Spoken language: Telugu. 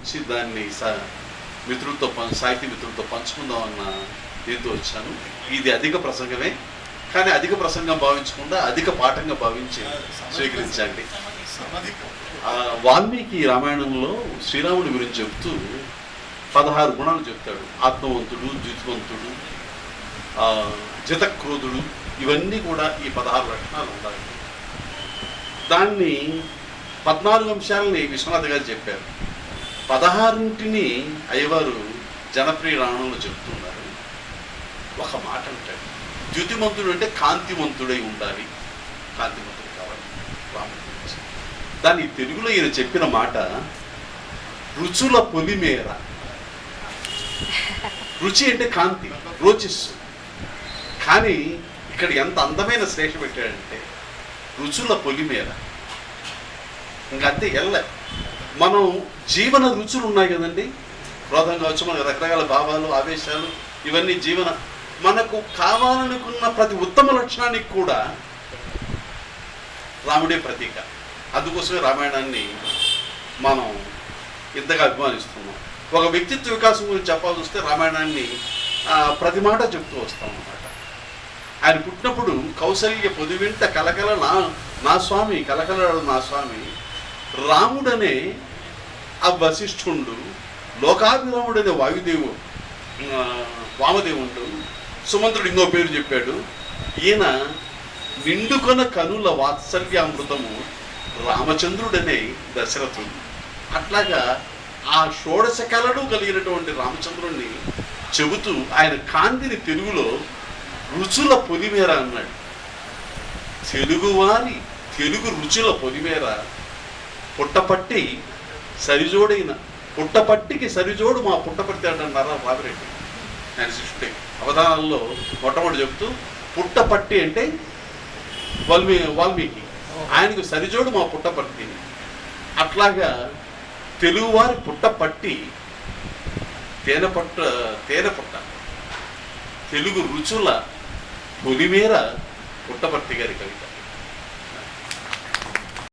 వచ్చి దాన్ని సా మిత్రులతో పం సాహితీ మిత్రులతో పంచుకుందాం అన్న దీంతో వచ్చాను. ఇది అధిక ప్రసంగమే కానీ అధిక ప్రసంగం భావించకుండా అధిక పాఠంగా భావించి స్వీకరించండి. వాల్మీకి రామాయణంలో శ్రీరాముడి గురించి చెప్తూ పదహారు గుణాలు చెప్తాడు. ఆత్మవంతుడు ద్యుతివంతుడు జితక్రోధుడు ఇవన్నీ కూడా ఈ పదహారు లక్షణాలు ఉండాలి. దాన్ని పద్నాలుగు అంశాలని విశ్వనాథ్ గారు చెప్పారు. పదహారింటిని అయ్యవారు జనప్రియ రాణంలో చెప్తున్నారు. ఒక మాట అంటాడు. ద్యుతిమంతుడు అంటే కాంతిమంతుడై ఉండాలి. కాంతిమంతుడు కావాలి. రాముడి దాన్ని తెలుగులో ఈయన చెప్పిన మాట రుచుల పొలిమేర. రుచి అంటే కాంతి రోచిస్సు. కానీ ఇక్కడ ఎంత అందమైన శ్లేష పెట్టాడంటే రుచుల పొలిమేర. ఇంకా అంతే ఎల్ల. మనం జీవన రుచులు ఉన్నాయి కదండి? క్రోధం కావచ్చు మనకు రకరకాల భావాలు ఆవేశాలు ఇవన్నీ జీవన మనకు కావాలనుకున్న ప్రతి ఉత్తమ లక్షణానికి కూడా రాముడే ప్రతీక. అందుకోసమే రామాయణాన్ని మనం ఇంతగా అభిమానిస్తున్నాం. ఒక వ్యక్తిత్వ వికాసం గురించి చెప్పాల్సి వస్తే రామాయణాన్ని ప్రతి మాట చెప్తూ వస్తాం అన్నమాట. ఆయన పుట్టినప్పుడు కౌసల్య పొదివింట కలకల నా నా స్వామి కలకల నా స్వామి రాముడనే ఆ వశిష్ఠుండు లోకాభిరాముడనే వాయుదేవుడు వామదేవుడు వామదేవుండు సుమంత్రుడు ఇంకో పేరు చెప్పాడు. ఈయన నిండుకొన కనుల వాత్సల్యామృతము రామచంద్రుడనే దశరథుడు. అట్లాగా ఆ షోడశ కళలు కలిగినటువంటి రామచంద్రుణ్ణి చెబుతూ ఆయన కాంతిని తెలుగులో రుచుల పొలిమేర అన్నాడు. తెలుగువారి తెలుగు రుచుల పొలిమేర పుట్టపట్టి సరిజోడైన పుట్టపట్టికి సరిజోడు మా పుట్టపర్తి అంటున్నారా బాబిరెడ్డి ఆయన శిష్యుడే అవధానాల్లో మొట్టమొదటి చెప్తూ పుట్టపట్టి అంటే వాల్మీ వాల్మీకి. ఆయనకు సరిజోడు మా పుట్టపట్టి అట్లాగా తెలుగువారి పుట్టపట్టి తేనె పట్ట తేనె పుట్ట తెలుగు రుచుల పొలిమేర పుట్టపర్తి గారి కవిత.